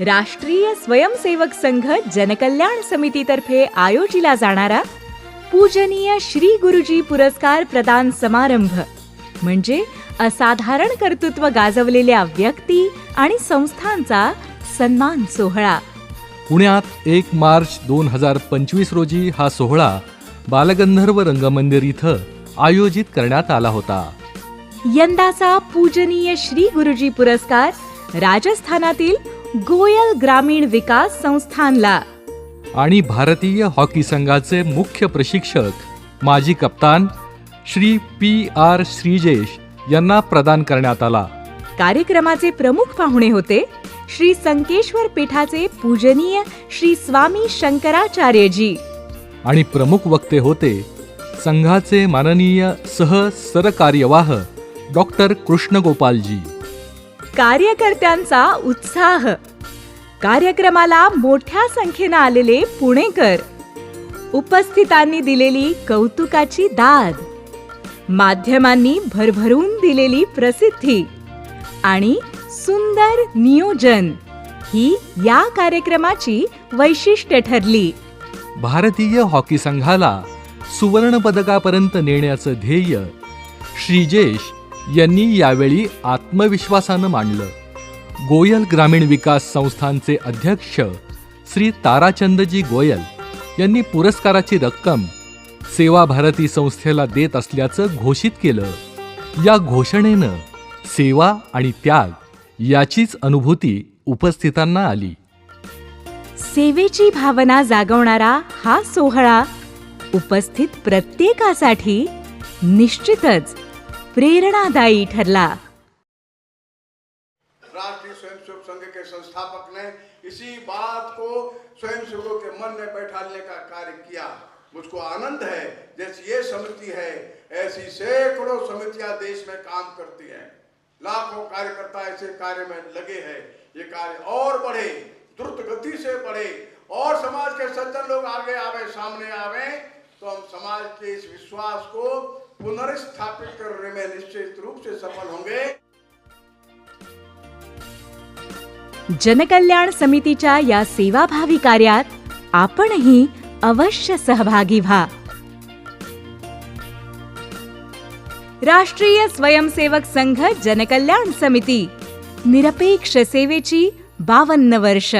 राष्ट्रीय स्वयंसेवक संघ जनकल्याण समितीतर्फे आयोजिला जाणारा पूजनीय श्री गुरुजी पुरस्कार प्रदान समारंभ. म्हणजे असाधारण कर्तृत्व गाजवलेल्या व्यक्ती आणि संस्थांचा सन्मान सोहळा. पुण्यात एक मार्च दोन हजार पंचवीस रोजी हा सोहळा बालगंधर्व रंगमंदिर इथं आयोजित करण्यात आला होता. यंदाचा पूजनीय श्री गुरुजी पुरस्कार राजस्थानातील गोयल ग्रामीण विकास संस्थानला. आणि भारतीय हॉकी संघाचे मुख्य प्रशिक्षक माजी कप्तान श्री पी आर श्रीजेश यांना प्रदान करण्यात आला. कार्यक्रमाचे प्रमुख पाहुणे होते श्री संकेश्वर पीठाचे पूजनीय श्री स्वामी शंकराचार्यजी. आणि प्रमुख वक्ते होते संघाचे माननीय सह सरकार्यवाह डॉक्टर कृष्णगोपालजी. कार्यकर्त्यांचा उत्साह. कार्यक्रमाला मोठ्या संख्येनं आलेले पुणेकर. उपस्थितांनी दिलेली कौतुकाची दाद. माध्यमांनी भरभरून दिलेली प्रसिद्धी. आणि सुंदर नियोजन ही या कार्यक्रमाची वैशिष्ट्य ठरली. भारतीय हॉकी संघाला सुवर्ण पदकापर्यंत नेण्याचं ध्येय श्रीजेश यांनी यावेळी आत्मविश्वासानं मांडलं. गोयल ग्रामीण विकास संस्थांचे अध्यक्ष श्री ताराचंदजी गोयल यांनी पुरस्काराची रक्कम सेवा भारती संस्थेला देत असल्याचं घोषित केलं. या घोषणेनं सेवा आणि त्याग याचीच अनुभूती उपस्थितांना आली. सेवेची भावना जागवणारा हा सोहळा उपस्थित प्रत्येकासाठी निश्चितच प्रेरणादायी ठरला। राष्ट्रीय स्वयंसेवक संघ के संस्थापक ने इसी बात को स्वयंसेवकों के मन में बैठाने का कार्य किया। मुझको आनंद है, जैसी ये समिति है, ऐसी सैकड़ों समितियाँ देश में काम करती हैं। लाखों कार्यकर्ता ऐसे कार्य में लगे हैं। ये कार्य और बढ़े, द्रुत गति से बढ़े, और समाज के सज्जन लोग आगे आवे, सामने आवे तो हम समाज के इस विश्वास को पुनर्स्थापित करने में निश्चित रूप से सफल होंगे। जनकल्याण समितीच्या या सेवाभावी कार्यात आपणही अवश्य सहभागी व्हा. राष्ट्रीय स्वयंसेवक संघ जनकल्याण समिती. निरपेक्ष सेवेची बावन्न वर्ष.